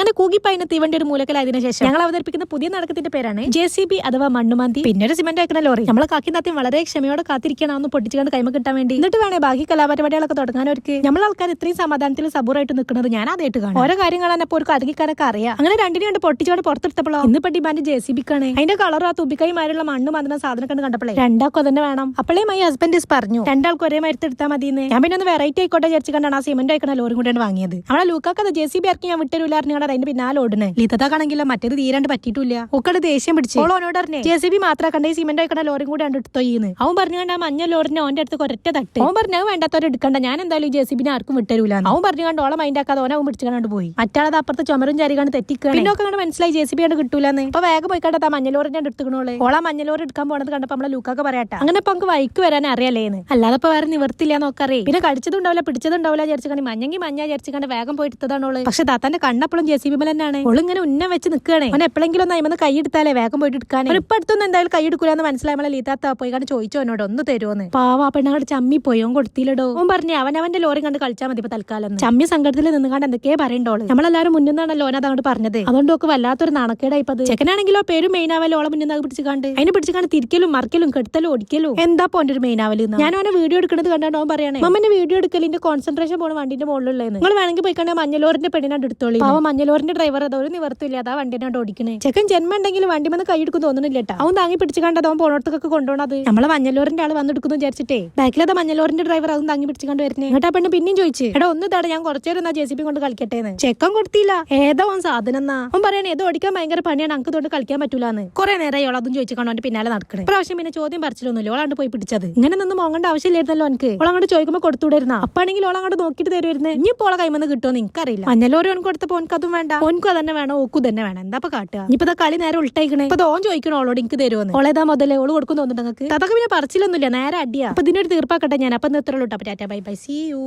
അങ്ങനെ കൂകിപ്പായിന് തീവണ്ടി ഒരു മൂലക്കലായതിനു ശേഷം ഞങ്ങൾ അവതരിപ്പിക്കുന്ന പുതിയ നടക്കത്തിന്റെ പേരാണ് ജെ സി ബി അഥവാ മണ്ണുമാന്തി. പിന്നെ ഒരു സിമന്റ് ആക്കുന്ന ലോറി. നമ്മളെ കാക്കി നാത്തി വളരെ ക്ഷമയോടെ കാത്തിരിക്കണം ഒന്ന് പൊട്ടിച്ചുകൊണ്ട് കൈമ കിട്ടാൻ വേണ്ടി. എന്നിട്ട് വേണേ ബാക്കി കലാപരിപാടികളൊക്കെ തുടങ്ങാൻ അവർക്ക് നമ്മൾ ആൾക്കാർ ഇത്രയും സമാധാനത്തിൽ സബൂറായിട്ട് നിൽക്കുന്നത് ഞാൻ ആദ്യമായിട്ട് കാണും. ഓരോ കാര്യം കാണാൻ അപ്പോൾ ഒരു അടങ്ങിക്കാരൊക്കെ അറിയാം. അങ്ങനെ രണ്ടിനും കണ്ട് പൊട്ടിച്ചോടെ പുറത്തെടുത്തപ്പോഴോ? ഇന്നിപ്പോ ഡിമാൻഡ് ജെ സി ബിക്കാണ്. അതിന്റെ കളർ ആ തുമ്പിക്കൈമാരുള്ള മണ്ണ് മാതുന്ന സാധനം കണ്ട് കണ്ടപ്പോഴേ രണ്ടാൾക്കും തന്നെ വേണം. അപ്പോഴേ മൈ ഹസ്ബൻഡ് പറഞ്ഞു. രണ്ടാൾക്കും ഒരേ മരത്ത് എടുത്താൽ മതിയെന്ന്. ഞാൻ പിന്നെ ഒന്ന് വെറൈറ്റി ആയിക്കോട്ടെ വിചാരിച്ചു കണ്ടാണ് ആ സിമന്റ് ആയിക്കണ ലോറി കൂടെയാണ് വാങ്ങിയത്. അവിടെ ലൂക്കാക്കത് ജെ സി ബി ഇറക്കി ഞാൻ വിട്ടരൂല അറിഞ്ഞാണ് അതിന്റെ പിന്നാലെ ഓടുന്നത് ലിതതാക്കാണെങ്കിലോ മറ്റേത് തീരാണ്ട് പറ്റിയിട്ടില്ല. ഒക്കട് ദേഷ്യം പിടിച്ചു. ഓളോനോട് പറഞ്ഞേ ജെ സി ബി മാത്രം കണ്ടേ സിമെന്റ് സിമന്റ് അയക്കണ ലോറി കൂടെ കണ്ട് എടുത്തോയിന്ന് അവൻ പറഞ്ഞു കണ്ട മഞ്ഞ ലോറിനെ ഓന്റെ അടുത്ത് ഒരൊറ്റ തട്ട്. അവൻ പറഞ്ഞു "അത് വേണ്ടാത്തവരെ എടുക്കണ്ട ഞാൻ എന്തായാലും ജെ സി ബിനെ ആർക്കും വിട്ടരൂല അവൻ പറഞ്ഞു കണ്ട ഓളെ മൈൻഡ് ആക്കാതെ ഓനെ അവൻ പിടിച്ചു കണ്ട് പോയി. മറ്റാളത് അപ്പുറത്തെ ചുമരും ചരികാണ് തെറ്റിക്കുക പിന്നെ ഒക്കെ കണ്ട് മനസ്സിലായി ജെ സി ബി കണ്ട് കിട്ടൂലെന്ന്. അപ്പൊ വേഗം പോയി കണ്ടത് ആ മഞ്ഞ ലോറിന്റെ എടുത്തുക്കണോളെ. ഓളെ മഞ്ഞ ലോറി എടുക്കാൻ പോണത് കണ്ടപ്പോ നമ്മളെ ലൂക്കൊക്കെ പറയട്ടെ. അങ്ങനെ ഇപ്പൊ നമുക്ക് വൈക്ക് വരാൻ അറിയാലേന്ന് അല്ലാതെ ഇപ്പൊ വേറെ നിവർത്തില്ല നോക്കറിയേ പിന്നെ കടിച്ചതുണ്ടാവില്ല പിടിച്ചതുണ്ടാവില്ല വിചാരിച്ചു മഞ്ഞെങ്കിൽ മഞ്ഞ വിചാരിച്ചു കണ്ട് വേഗം പോയി എടുത്തതാണ് ഓൾ പക്ഷെ താത്താന്റെ കണ്ണപ്പോഴും ജെ സി ബി തന്നെയാണ്. ഓൾ ഇങ്ങനെ ഉന്നം വെച്ച് നിൽക്കുകയാണ് അവൻ എപ്പോഴെങ്കിലും ഒന്ന് അയിമെന്ന് കൈ എടുത്താലേ വേഗം പോയിട്ട് എടുക്കാൻ ഇപ്പൊ അടുത്തൊന്നും എന്തായാലും കൈ എടുക്കൂലെന്ന് മനസ്സിലായി നമ്മളെ ലീതാത്ത പോയി കണ്ട് ചോദിച്ചു അവനോട് ഒന്ന് തരുമോന്ന് പാവ ആ പെണ്ണങ്ങടെ ചമ്മി പോയി ഓൻ കൊടുത്തില്ലടോ. ഓൻ പറഞ്ഞു അവൻ അവന്റെ ലോറി കണ്ട് കളിച്ചാൽ മതി ഇപ്പൊ തൽക്കാലം ചമ്മി സങ്കടത്തിൽ നിന്നുകൊണ്ട് എന്തൊക്കെയാ പറയണ്ടോൾ നമ്മളെല്ലാരും മുന്നിന്നാണല്ലോ ഓനത് അങ്ങോട്ട് പറഞ്ഞത്. അതുകൊണ്ട് ഒക്കെ വല്ലാത്തൊരു നാണക്കേടായി അത്. ചെക്കനാണെങ്കിലോ പേരും മെയിൻ ആവല്ലോ ഓളെ മുന്നിൽ നിന്ന് പിടിച്ച് കണ്ട് അതിനെ പിടിച്ച് കണ്ട് തിരിക്കലും മറിക്കലും കെടുത്തലും ഒടിക്കലും എന്താ പോന്റെ ഒരു മെയിൻ ആവൽ ഞാൻ അവനെ വീഡിയോ എടുക്കുന്നത് കണ്ടാണ് പറയണേ. മമ്മന്റെ വീഡിയോ എടുക്കലിന്റെ കോൺസെൻട്രേഷൻ പോണ വണ്ടിന്റെ മുകളിലുള്ളത് നിങ്ങൾ വേണമെങ്കിൽ പോയി കണ്ടാൽ മഞ്ഞലോറിന്റെ പെണ്ണിനാണ്ട് എടുത്തോളി പാവ മഞ്ഞലോറിന്റെ ഡ്രൈവർ അത് ഒരു നിവർത്തില്ല അതാ വണ്ടിനോട് ഓടിക്കണേ. ചെക്കൻ ജന്മ ഉണ്ടെങ്കിൽ വണ്ടി വന്ന് കൈ എടുക്കും തോന്നുന്നില്ല കേട്ടോ അവൻ താങ്ങി പിടിച്ച് കണ്ടത് അവൻ പോണോടത്തൊക്കെ കൊണ്ടുപോണത് നമ്മളെ മഞ്ഞലോറിന്റെ ആൾ വന്നെടുക്കുന്നു വിചാരിച്ചിട്ടേ. ബാക്കിലത് മഞ്ഞലോറിന്റെ ഡ്രൈവർ അതും താങ്ങി പിടിച്ച് കണ്ട് വരുന്നേ. എന്നിട്ട് ആ പെണ്ണ് പിന്നെയും ചോദിച്ചു എടാ ഒന്ന് തട ഞാൻ കുറച്ചേരം എന്നാ ജെ സി ബി കൊണ്ട് കളിക്കട്ടേന്ന്. ചെക്കൻ കൊടുത്തില്ല. ഏതോ അവൻ സാധനം എന്നാ? അവൻ പറയണേ ഏതോ ഓടിക്കാൻ ഭയങ്കര പണിയാണ് നമുക്ക് തൊട്ട് കളിക്കാൻ പറ്റൂലെന്ന്. കുറെ നേരം അയാൾ അതും ചോദിച്ചു കണ്ടോ പിന്നാലെ നടക്കണേ. പ്രാവശ്യം പിന്നെ ചോദ്യം പറിച്ചിലൊന്നുമില്ല. ഓളാണ്ട് പോയി പിടിച്ചത്. ഇങ്ങനെ നിന്ന് മോങ്ങേണ്ട ആവശ്യമില്ലായിരുന്നല്ലോ എനിക്ക് ഓളങ്ങോട്ട് ചോദിക്കുമ്പോൾ കൊടുത്തുവിടായിരുന്ന അപ്പാണെങ്കിൽ ഓളങ്ങോട്ട് നോക്കിയിട്ട് തരുമായിരുന്നു ഇനി ഇപ്പോൾ കൈമെന്ന് കിട്ടുമോ എനിക്കറിയില്ല. മഞ്ഞലോറി കൊടുത്തപ്പോൾ കൊടുത്തപ്പോ വേണ്ട അതും വേണ്ട. ഓനക്കും അതന്നെ വേണം ഓക്കു തന്നെ വേണം. എന്താ ഇപ്പൊ കാട്ടുക? ഇനിയിപ്പോ ദാ കളി നേരെ ഉൾട്ടേക്കണേ. ഇപ്പൊ ഓൻ ചോദിക്കണോ ഓളോട് എനിക്ക് തരുമെന്ന് ഓളേതാ മുതലേ? ഓൾ കൊടുക്കും തോന്നുന്നുണ്ടെങ്കിൽ അതൊക്കെ പിന്നെ പറിച്ചിലൊന്നുമില്ല നേരെ അടിയാ. അപ്പൊ ഇതിനൊരു തീർപ്പാക്കട്ടെ ഞാൻ. അപ്പൊ നിർത്തലുള്ളൂ അപ്പൊ tata bye bye. See you